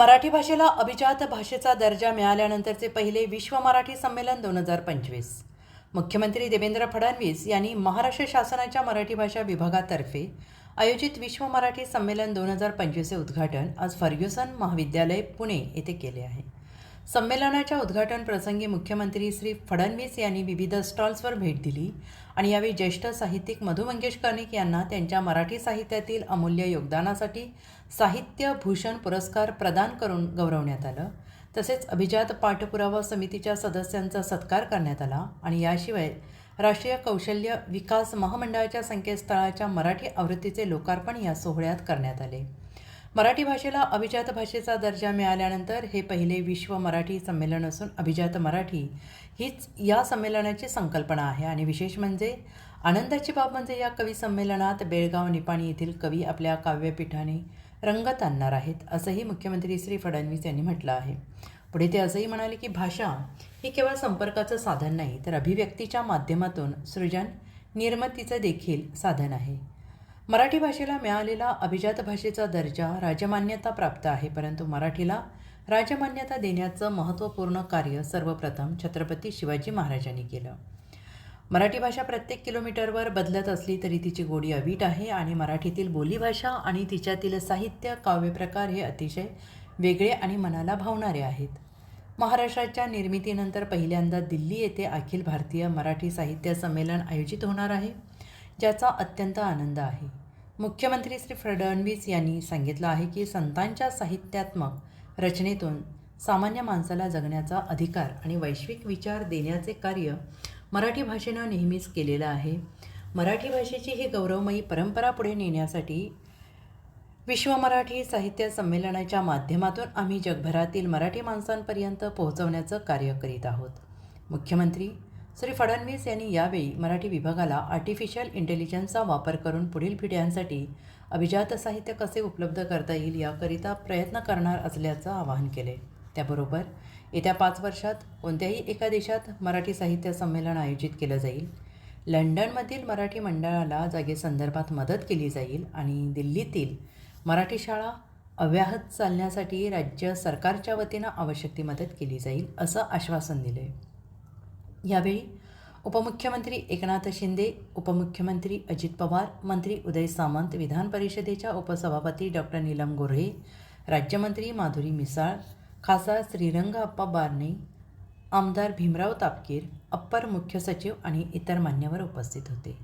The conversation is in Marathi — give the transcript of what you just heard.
मराठी भाषेला अभिजात भाषेचा दर्जा मिळाल्यानंतरचे पहिले विश्व मराठी संमेलन दोन हजार पंचवीस. मुख्यमंत्री देवेंद्र फडणवीस यांनी महाराष्ट्र शासनाच्या मराठी भाषा विभागातर्फे आयोजित विश्व मराठी संमेलन दोन हजार पंचवीसचे उद्घाटन आज फर्ग्युसन महाविद्यालय पुणे येथे केले आहे. संमेलनाच्या उद्घाटन प्रसंगी मुख्यमंत्री श्री फडणवीस यांनी विविध स्टॉल्सवर भेट दिली आणि यावेळी ज्येष्ठ साहित्यिक मधु मंगेश कर्णिक यांना त्यांच्या मराठी साहित्यातील अमूल्य योगदानासाठी साहित्य भूषण पुरस्कार प्रदान करून गौरवण्यात आलं. तसेच अभिजात पाठपुरावा समितीच्या सदस्यांचा सत्कार करण्यात आला आणि याशिवाय राष्ट्रीय कौशल्य विकास महामंडळाच्या संकेतस्थळाच्या मराठी आवृत्तीचे लोकार्पण या सोहळ्यात करण्यात आले. मराठी भाषेला अभिजात भाषेचा दर्जा मिळाल्यानंतर हे पहिले विश्व मराठी संमेलन असून अभिजात मराठी हीच या संमेलनाची संकल्पना आहे. आणि विशेष म्हणजे आनंदाची बाब म्हणजे या कवी संमेलनात बेळगाव निपाणी येथील कवी आपल्या काव्यपीठाने रंगत आणणार आहेत असंही मुख्यमंत्री श्री फडणवीस यांनी म्हटलं आहे. पुढे ते असंही म्हणाले की भाषा ही केवळ संपर्काचं साधन नाही तर अभिव्यक्तीच्या माध्यमातून सृजन निर्मितीचं देखील साधन आहे. मराठी भाषेला मिळालेला अभिजात भाषेचा दर्जा राजमान्यता प्राप्त आहे परंतु मराठीला राजमान्यता देण्याचं महत्त्वपूर्ण कार्य सर्वप्रथम छत्रपती शिवाजी महाराजांनी केलं. मराठी भाषा प्रत्येक किलोमीटरवर बदलत असली तरी तिची गोडी अवीट आहे आणि मराठीतील बोलीभाषा आणि तिच्यातील साहित्य काव्यप्रकार हे अतिशय वेगळे आणि मनाला भावणारे आहेत. महाराष्ट्राच्या निर्मितीनंतर पहिल्यांदा दिल्ली येथे अखिल भारतीय मराठी साहित्य संमेलन आयोजित होणार आहे ज्याचा अत्यंत आनंद आहे. मुख्यमंत्री श्री फडणवीस यांनी सांगितलं आहे की संतांच्या साहित्यात्मक रचनेतून सामान्य माणसाला जगण्याचा अधिकार आणि वैश्विक विचार देण्याचे कार्य मराठी भाषेनं नेहमीच केलेलं आहे. मराठी भाषेची ही गौरवमयी परंपरा पुढे नेण्यासाठी विश्व मराठी साहित्य संमेलनाच्या माध्यमातून आम्ही जगभरातील मराठी माणसांपर्यंत पोहोचवण्याचं कार्य करीत आहोत. मुख्यमंत्री श्री फडणवीस यांनी यावेळी मराठी विभागाला आर्टिफिशियल इंटेलिजन्सचा वापर करून पुढील पिढ्यांसाठी अभिजात साहित्य कसे उपलब्ध करता येईल याकरिता प्रयत्न करणार असल्याचं आवाहन केले. त्याबरोबर येत्या पाच वर्षात कोणत्याही एका देशात मराठी साहित्य संमेलन आयोजित केलं जाईल. लंडनमधील मराठी मंडळाला जागेसंदर्भात मदत केली जाईल आणि दिल्लीतील मराठी शाळा अव्याहत चालण्यासाठी राज्य सरकारच्या वतीनं आवश्यक ती मदत केली जाईल असं आश्वासन दिले यावेळी उपमुख्यमंत्री एकनाथ शिंदे उपमुख्यमंत्री अजित पवार मंत्री उदय सामंत विधान परिषदेच्या उपसभापती डॉक्टर नीलम गोऱ्हे राज्यमंत्री माधुरी मिसाळ खासदार श्रीरंग अप्पा बारणे आमदार भीमराव तापकीर अप्पर मुख्य सचिव आणि इतर मान्यवर उपस्थित होते.